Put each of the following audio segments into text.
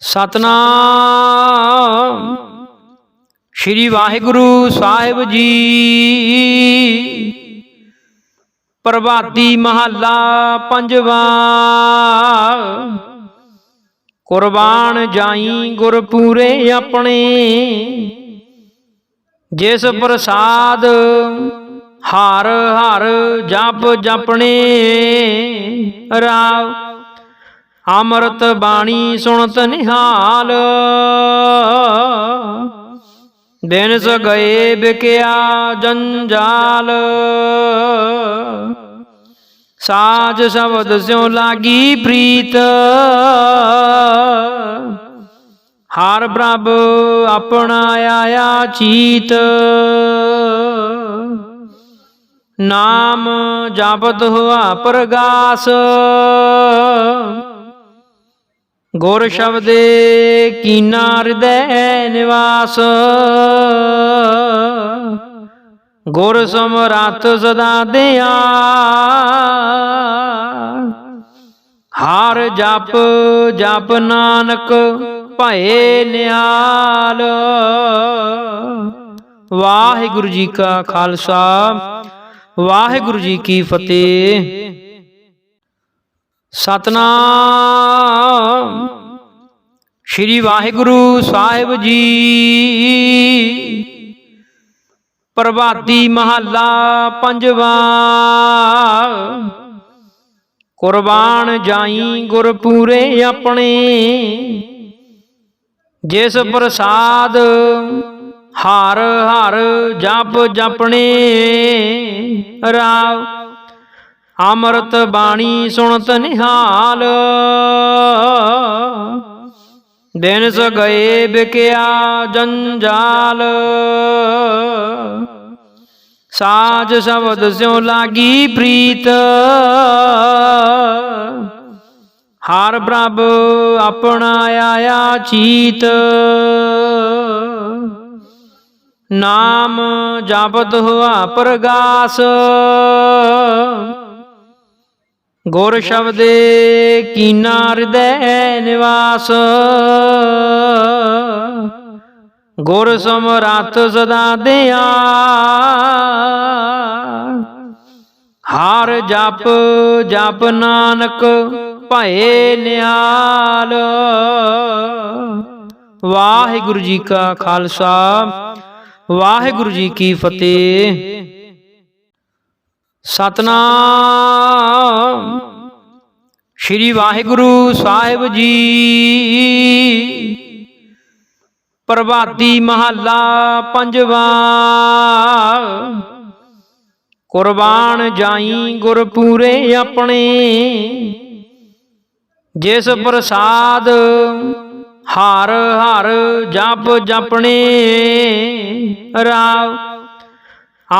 ਸਤਨਾਮ। ਸ਼੍ਰੀ ਵਾਹਿਗੁਰੂ ਸਾਹਿਬ ਜੀ। ਪ੍ਰਭਾਤੀ ਮਹੱਲਾ ਪੰਜਵਾ। ਕੁਰਬਾਨ ਜਾਈ ਗੁਰ ਪੂਰੇ ਆਪਣੇ। ਜਿਸ ਪ੍ਰਸਾਦ ਹਰ ਹਰ ਜਪ ਜਪਣੇ ਰਾਵ। ਅੰਮ੍ਰਿਤ ਬਾਣੀ ਸੁਣਤ ਨਿਹਾਲ। ਦਿਨ ਸ ਗਏ ਬਿਕਿਆ ਜੰਜਾਲ। ਸਾਜ ਸ਼ਬਦ ਸਿਉ ਲਾਗੀ ਪ੍ਰੀਤ। ਹਰ ਪ੍ਰਭ ਆਪਣਾ ਆਇਆ ਚੀਤ। ਨਾਮ ਜਪਤ ਹੋਆ ਪ੍ਰਗਾਸ। ਗੁਰ ਸ਼ਬਦੇ ਕੀਨਾ ਹਿਰਦੈ ਨਿਵਾਸ। ਗੁਰ ਸਮਰੱਥ ਸਦਾ ਦਿਆ। ਹਰ ਜਪ ਜਪ ਨਾਨਕ ਭਏ ਨਿਆਲ ਵਾਹਿਗੁਰੂ ਜੀ ਕਾ ਖਾਲਸਾ, ਵਾਹਿਗੁਰੂ ਜੀ ਕੀ ਫਤਿਹ। ਸਤਨਾਮ। ਸ਼੍ਰੀ ਵਾਹਿਗੁਰੂ ਸਾਹਿਬ ਜੀ। ਪ੍ਰਭਾਤੀ ਮਹੱਲਾ ਪੰਜਵਾ। ਕੁਰਬਾਨ ਜਾਈ ਗੁਰਪੂਰੇ ਆਪਣੇ। ਜਿਸ ਪ੍ਰਸਾਦ ਹਰ ਹਰ ਜਪ ਜਪਣੇ ਰਾਵ। ਅੰਮ੍ਰਿਤ ਬਾਣੀ ਸੁਣਤ ਨਿਹਾਲ। ਦਿਨ ਸ ਗਏ ਬਿਕਿਆ ਜੰਜਾਲ। ਸਾਜ ਸ਼ਬਦ ਸਿਉ ਲਾਗੀ ਪ੍ਰੀਤ। ਹਰ ਪ੍ਰਭ ਆਪਣਾ ਆਇਆ ਚੀਤ। ਨਾਮ ਜਪਤ ਹੋਆ ਪ੍ਰਗਾਸ। ਗੁਰ ਸ਼ਬਦੇ ਕੀਨਾ ਹਿਰਦੈ ਨਿਵਾਸ। ਗੁਰ ਸਮਰੱਥ ਸਦਾ ਦਿਆ। ਹਰ ਜਪ ਜਪ ਨਾਨਕ ਭਏ ਨਿਆਲ ਵਾਹਿਗੁਰੂ ਜੀ ਕਾ ਖਾਲਸਾ, ਵਾਹਿਗੁਰੂ ਜੀ ਕੀ ਫਤਿਹ। ਸਤਨਾਮ ਸ਼੍ਰੀ ਵਾਹਿਗੁਰੂ ਸਾਹਿਬ ਜੀ। ਪ੍ਰਭਾਤੀ ਮਹੱਲਾ ਪੰਜਵਾ। ਕੁਰਬਾਨ ਜਾਈ ਗੁਰਪੂਰੇ ਆਪਣੇ। ਜਿਸ ਪ੍ਰਸਾਦ ਹਰ ਹਰ ਜਪ ਜਪਣੇ ਰਾਵ,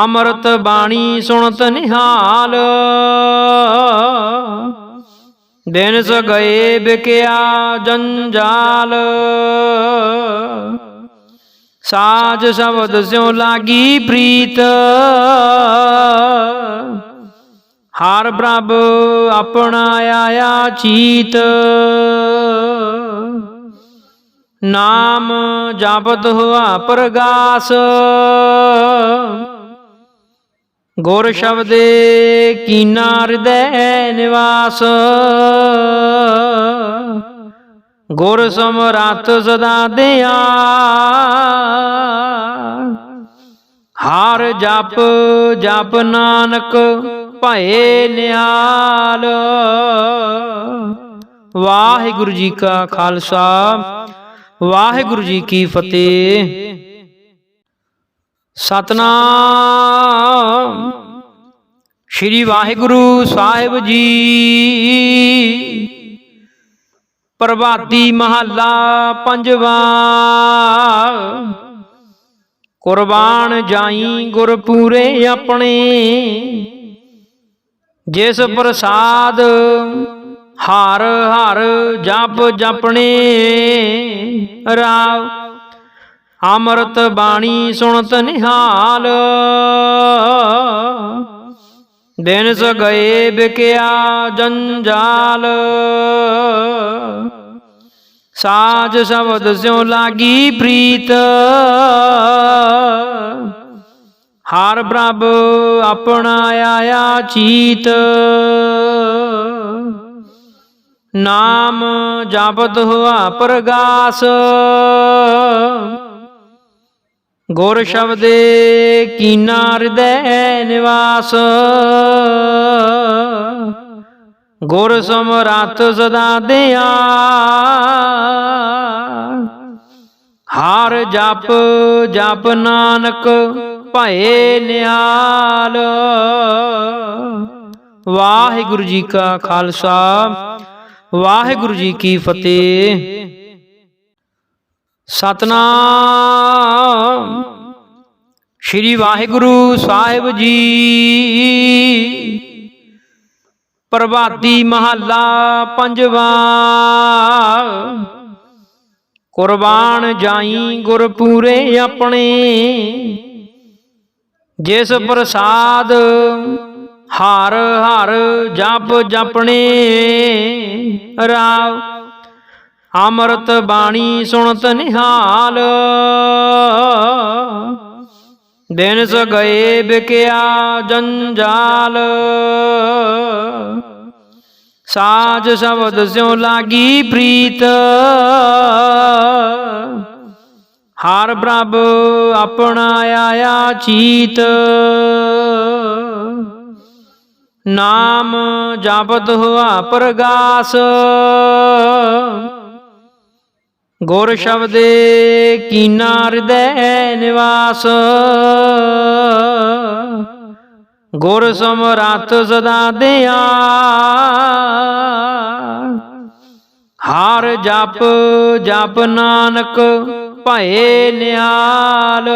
ਅੰਮ੍ਰਿਤ ਬਾਣੀ ਸੁਣਤ ਨਿਹਾਲ। ਦਿਨ ਸਗਏ ਗਏ ਬਿਕਿਆ ਜੰਜਾਲ? ਸਾਜ ਸ਼ਬਦ ਸਿਉ ਲਾਗੀ ਪ੍ਰੀਤ। ਹਰ ਪ੍ਰਭ ਆਪਣਾ ਆਇਆ ਚੀਤ। ਨਾਮ ਜਪਤ ਹੋਆ ਪ੍ਰਗਾਸ। ਗੁਰ ਸ਼ਬਦੇ ਕੀਨਾ ਹਿਰਦੈ ਨਿਵਾਸ? ਗੁਰ ਸਮਰੱਥ ਸਦਾ ਦਿਆ। ਹਾਰ ਜਪ ਜਪ ਨਾਨਕ ਭਏ ਨਿਹਾਲ। ਵਾਹਿਗੁਰੂ ਜੀ ਕਾ ਖਾਲਸਾ, ਵਾਹਿਗੁਰੂ ਜੀ ਕੀ ਫਤਿਹ। ਸਤਨਾਮ। ਸ਼੍ਰੀ ਵਾਹਿਗੁਰੂ ਸਾਹਿਬ ਜੀ। ਪ੍ਰਭਾਤੀ ਮਹੱਲਾ ਪੰਜਵਾ। ਕੁਰਬਾਨ ਜਾਈ ਗੁਰਪੂਰੇ ਆਪਣੇ। ਜਿਸ ਪ੍ਰਸਾਦ ਹਰ ਹਰ ਜਪ ਜਪਣੇ ਰਾਵ, ਅੰਮ੍ਰਿਤ ਬਾਣੀ ਸੁਣਤ ਨਿਹਾਲ। ਦਿਨ ਸ ਗਏ ਬਿਕਿਆ ਜੰਜਾਲ। ਸਾਜ ਸ਼ਬਦ ਸਿਉ ਲਾਗੀ ਪ੍ਰੀਤ। ਹਰ ਪ੍ਰਭ ਆਪਣਾ ਆਇਆ ਚੀਤ। ਨਾਮ ਜਪਤ ਹੋਆ ਪ੍ਰਗਾਸ। ਗੁਰ ਸ਼ਬਦੇ ਕੀਨਾ ਹਿਰਦੈ ਨਿਵਾਸ? ਗੁਰ ਸਮਰੱਥ ਸਦਾ ਦਿਆ। ਹਰ ਜਪ ਜਪ ਨਾਨਕ ਭਏ ਨਿਹਾਲ। ਵਾਹਿਗੁਰੂ ਜੀ ਕਾ ਖਾਲਸਾ, ਵਾਹਿਗੁਰੂ ਜੀ ਕੀ ਫਤਿਹ। ਸਤਨਾਮ। ਸ਼੍ਰੀ ਵਾਹਿਗੁਰੂ ਸਾਹਿਬ ਜੀ। ਪ੍ਰਭਾਤੀ ਮਹੱਲਾ ਪੰਜਵਾ। ਕੁਰਬਾਨ ਜਾਈ ਗੁਰ ਪੂਰੇ ਆਪਣੇ। ਜਿਸ ਪ੍ਰਸਾਦ ਹਰ ਹਰ ਜਪ ਜਪਣੇ ਰਾਵ। ਅੰਮ੍ਰਿਤ ਬਾਣੀ ਸੁਣਤ ਨਿਹਾਲ। ਦਿਨ ਸ ਗਏ ਬਿਕਿਆ ਜੰਜਾਲ। ਸਾਜ ਸ਼ਬਦ ਸਿਉ ਲਾਗੀ ਪ੍ਰੀਤ। ਹਰ ਪ੍ਰਭ ਆਪਣਾ ਆਇਆ ਚੀਤ। ਨਾਮ ਜਪਤ ਹੋਆ ਪ੍ਰਗਾਸ। ਗੁਰ ਸ਼ਬਦੇ ਕੀਨਾ ਹਿਰਦੈ ਨਿਵਾਸ। ਗੁਰ ਸਮਰੱਥ ਸਦਾ ਦਿਆ। ਹਰ ਜਪ ਜਪ ਨਾਨਕ ਭਏ ਨਿਆਲ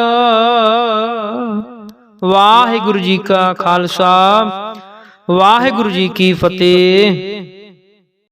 ਵਾਹਿਗੁਰੂ ਜੀ ਕਾ ਖਾਲਸਾ, ਵਾਹਿਗੁਰੂ ਜੀ ਕੀ ਫਤਿਹ।